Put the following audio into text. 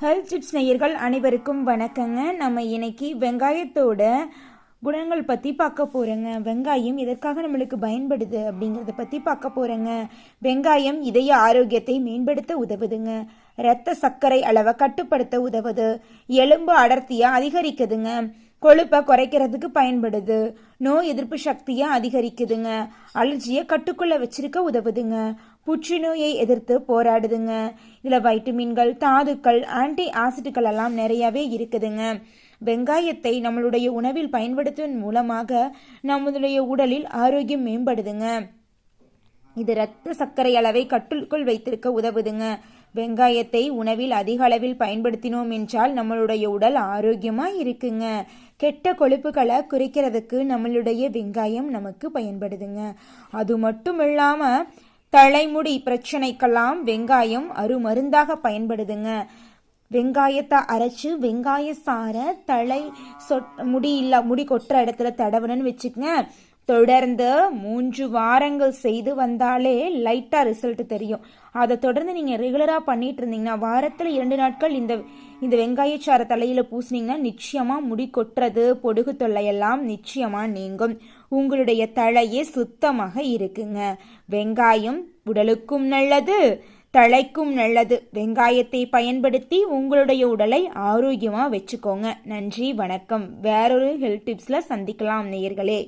Health tips நேயர்கள் அனைவருக்கும் வணக்கங்க. நம்ம இன்னைக்கு வெங்காயத்தோட குணங்கள் பற்றி பார்க்க போகிறேங்க வெங்காயம் எதற்காக நம்மளுக்கு பயன்படுது அப்படிங்கிறத பற்றி பார்க்க போகிறேங்க வெங்காயம் இதய ஆரோக்கியத்தை மேம்படுத்த உதவுதுங்க. இரத்த சர்க்கரை அளவை கட்டுப்படுத்த உதவுது. எலும்பு அடர்த்தியை அதிகரிக்குதுங்க. கொழுப்பை குறைக்கிறதுக்கு பயன்படுது. நோய் எதிர்ப்பு சக்தியை அதிகரிக்குதுங்க. அலர்ஜியை கட்டுக்குள்ளே வச்சிருக்க உதவுதுங்க. புற்றுநோயை எதிர்த்து போராடுதுங்க. இதில் வைட்டமின்கள் தாதுக்கள் ஆன்டி ஆசிட்டுகள் எல்லாம் நிறையவே இருக்குதுங்க. வெங்காயத்தை நம்மளுடைய உணவில் பயன்படுத்துவதன் மூலமாக நம்மளுடைய உடலில் ஆரோக்கியம் மேம்படுதுங்க. இது இரத்த சர்க்கரை அளவை கட்டுக்குள் வைத்திருக்க உதவுதுங்க. வெங்காயத்தை உணவில் அதிக அளவில் பயன்படுத்தினோம் என்றால் நம்மளுடைய உடல் ஆரோக்கியமா இருக்குங்க. கெட்ட கொழுப்புகளை குறைக்கிறதுக்கு நம்மளுடைய வெங்காயம் நமக்கு பயன்படுதுங்க. அது மட்டும் இல்லாமல் தலைமுடி பிரச்சனைக்கெல்லாம் வெங்காயம் அருமருந்தாக பயன்படுதுங்க. வெங்காயத்தை அரைச்சு வெங்காய சாரை தலை சொட் முடி இல்லை முடி கொட்டுற இடத்துல தடவணும்னு வச்சுக்கங்க. தொடர்ந்து மூன்று வாரங்கள் செய்து வந்தாலே லைட்டா ரிசல்ட் தெரியும். அதை தொடர்ந்து நீங்க ரெகுலரா பண்ணிட்டு இருந்தீங்கன்னா வாரத்துல இரண்டு நாட்கள் இந்த இந்த வெங்காயச்சார தலையில பூசினீங்கன்னா நிச்சயமா முடி கொட்டுறது பொடுகு தொல்லையெல்லாம் நிச்சயமா நீங்கும். உங்களுடைய தலையே சுத்தமாக இருக்குங்க. வெங்காயம் உடலுக்கும் நல்லது தலைக்கும் நல்லது. வெங்காயத்தை பயன்படுத்தி உங்களுடைய உடலை ஆரோக்கியமா வச்சுக்கோங்க. நன்றி வணக்கம். வேறொரு ஹெல்த் டிப்ஸ்ல சந்திக்கலாம் நேயர்களே.